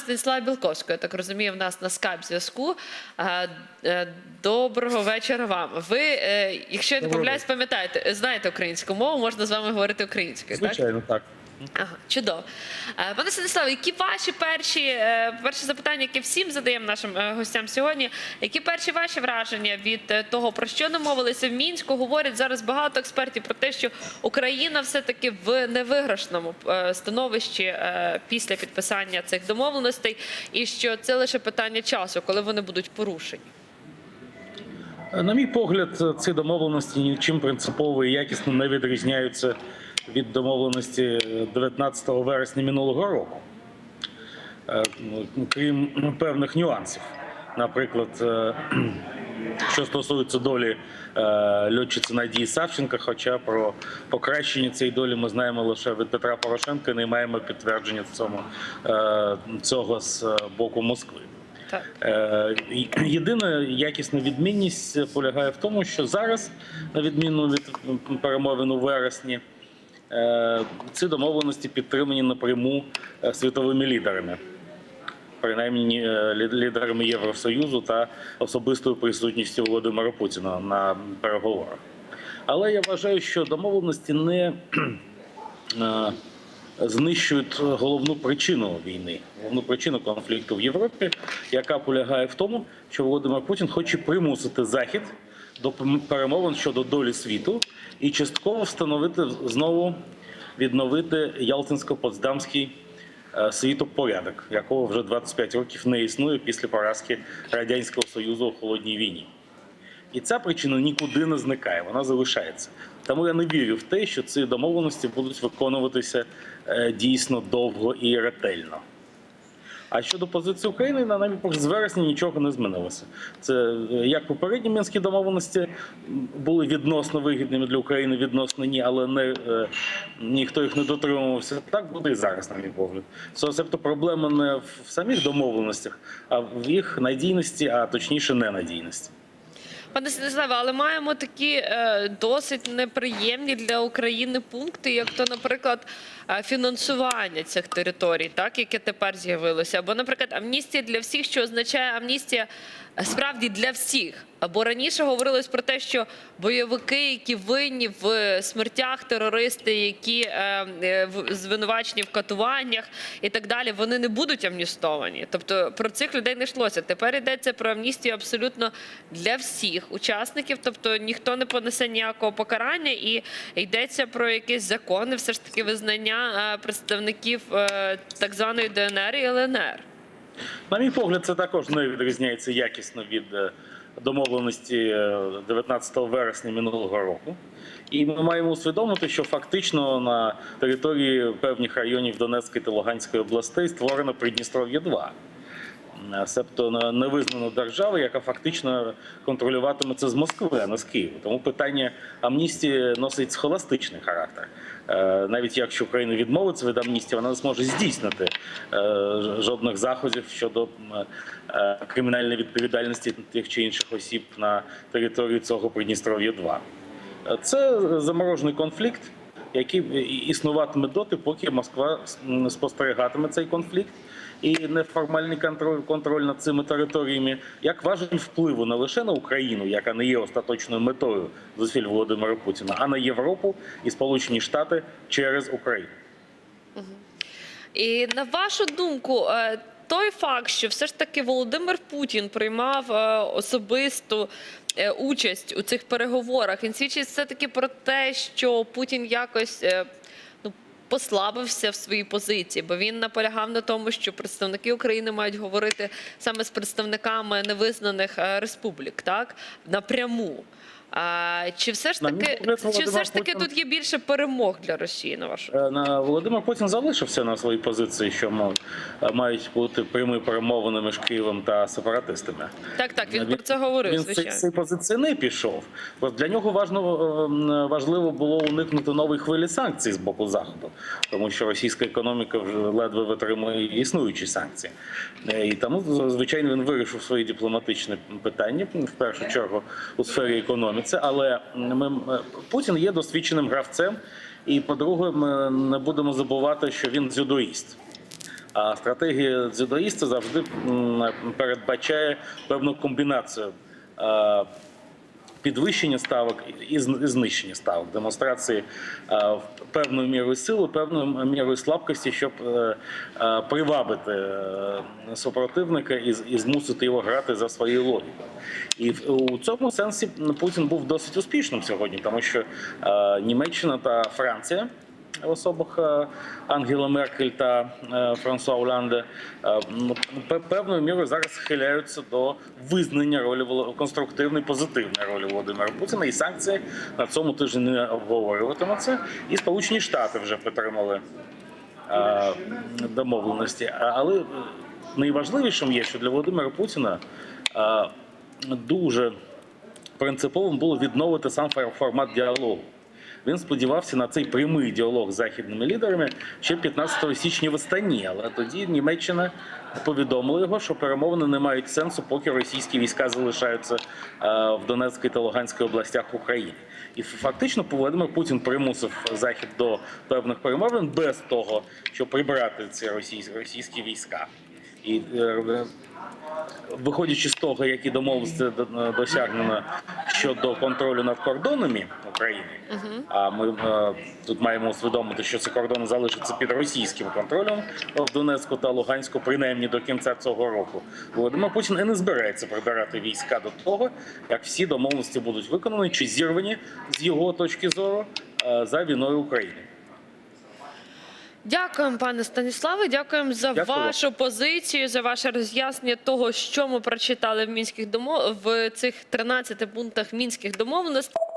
Станіслава Білковського, я так розумію, в нас на скайп зв'язку. Е, Доброго вечора вам. Ви, е, якщо я не помиляюсь, пам'ятаєте, знаєте українську мову, можна з вами говорити українською, так? Так. Ага, чудово. Е, Пане Станіславе, які ваші перші е, перше запитання, яке всім задаємо нашим е, гостям сьогодні? Які перші ваші враження від того, про що домовилися в мінську? Говорять зараз багато експертів про те, що Україна все-таки в невиграшному становищі після підписання цих домовленостей, і що це лише питання часу, коли вони будуть порушені. На мій погляд, ці домовленості нічим принципово і якісно не відрізняються від домовленості 19 вересня минулого року, Е, ну, крім певних нюансів. Наприклад, е, що стосується долі е, льотчиці Надії Савченка, хоча про покращення цієї долі ми знаємо лише від Петра Порошенка, і не маємо підтвердження цьому, е, цього з боку Москви. Так. Е, Єдина якісна відмінність полягає в тому, що зараз, на відміну від перемовин у вересні, е, ці домовленості підтримані напряму е, світовими лідерами, принаймні е, лідерами Євросоюзу та особистою присутністю Володимира Путіна на переговорах. Але я вважаю, що домовленості не е, знищують головну причину війни, головну причину конфлікту в Європі, яка полягає в тому, що Володимир Путін хоче примусити Захід до перемовин щодо долі світу і частково встановити знову відновити Ялтинсько-Потсдамський е, світопорядок, якого вже 25 років не існує після поразки радянського союзу у холодній війні. І ця причина нікуди не зникає, вона залишається. Тому я не вірю в те, що ці домовленості будуть виконуватися е, дійсно довго і ретельно. А щодо позиції України, на навіть з вересня нічого не змінилося. Це е, як попередні мінські домовленості були відносно вигідними для України, відносно ні, але не е, ніхто їх не дотримувався. Так буде і зараз, на мій погляд. Тобто проблема не в самих домовленостях, а в їх надійності, а точніше ненадійності. Пане Станіславе, але маємо такі е, досить неприємні для України пункти, як то, наприклад, е, фінансування цих територій, так яке тепер з'явилося, або, наприклад, амністія для всіх, що означає амністія е, справді для всіх. Або раніше говорилось про те, що бойовики, які винні в смертях, терористи, які звинувачені в катуваннях і так далі, вони не будуть амністовані. Тобто про цих людей не йшлося. Тепер йдеться про амністію абсолютно для всіх учасників, тобто ніхто не понесе ніякого покарання, і йдеться про якісь закони, все ж таки визнання е, представників е, так званої ДНР і ЛНР. На мій погляд, це також не відрізняється якісно від е, домовленості е, 19 вересня минулого року. І ми маємо усвідомити, що фактично на території певних районів Донецької та Луганської областей створено Придністров'я 2 Е, Себто на- невизнану державу, яка фактично контролюватиме це з Москви, а не з Києва. Тому питання амністії носить схоластичний характер. Е, Навіть якщо Україна відмовиться від амністії, вона не зможе здійснити е, жодних заходів щодо е, кримінальної відповідальності тих чи інших осіб на території цього Придністров'я 2 Е, Це заморожений конфлікт, який існуватиме доти, поки Москва спостерігатиме цей конфлікт. І неформальний контроль, контроль над цими територіями як важель впливу не лише на Україну, яка не є остаточною метою зусиль Володимира Путіна, а на Європу і Сполучені Штати через Україну. І на вашу думку, е, той факт, що все ж таки Володимир Путін приймав е, особисту е, участь у цих переговорах, він свідчить все таки про те, що Путін якось. е, Ну, послабився в своїй позиції, бо він наполягав на тому, що представники України мають говорити саме з представниками невизнаних республік, так напряму. А, чи все ж таки, чи Володимир все ж таки Путін- тут є більше перемог для Росії на вашу Е, На Володимир Путін залишився на своїй позиції, що ма- мають бути прямі перемовини між Києвом та сепаратистами. Так, так, він про це говорив, Він з звичайно. цієї позиції не пішов. Для нього важно, е, важливо було уникнути нової хвилі санкцій з боку заходу, тому що російська економіка вже ледве витримує існуючі санкції. Е, І тому, звичайно, він вирішив свої дипломатичні питання в першу чергу у сфері економіці. Але ми, Путін є досвідченим гравцем. І по-друге, ми не будемо забувати, що він дзюдоїст. А стратегія дзюдоїста завжди передбачає певну комбінацію. Підвищення ставок і знищення ставок, демонстрації е, певною мірою сили, певною мірою слабкості, щоб е, е, привабити супротивника і, змусити його грати за своєю логікою. І у цьому сенсі Путін був досить успішним сьогодні, тому що Німеччина та Франція в особах е, Ангела Меркель та е, Франсуа Олянде е, пе- певною мірою зараз схиляються до визнання ролі конструктивної, позитивної ролі Володимира Путіна. І санкції на цьому тижні не обговорюватимуться. І Сполучені Штати вже підтримали домовленості. Але найважливішим є, що для Володимира Путіна дуже принциповим було відновити сам фор- формат діалогу. Він сподівався на цей прямий діалог з західними лідерами ще 15 січня в Астані, але тоді Німеччина повідомила його, що перемовини не мають сенсу, поки російські війська залишаються е, в Донецькій та Луганській областях України. І фактично Володимир Путін примусив захід до певних перемовин без того, щоб прибрати ці російські, війська. І е, виходячи з того, які домовленості до- досягнено щодо контролю над кордонами України, а ми е, тут маємо усвідомити, що ці кордони залишаться під російським контролем в Донецьку та Луганську, принаймні до кінця цього року. Володимир Путін і не збирається прибирати війська до того, як всі домовленості будуть виконані чи зірвані з його точки зору е, за війною України. Дякуємо, пане Станіславе. Дякуємо за Дякую. вашу позицію, за ваше роз'яснення того, що ми прочитали в мінських домов в цих 13 пунктах мінських домовленостей.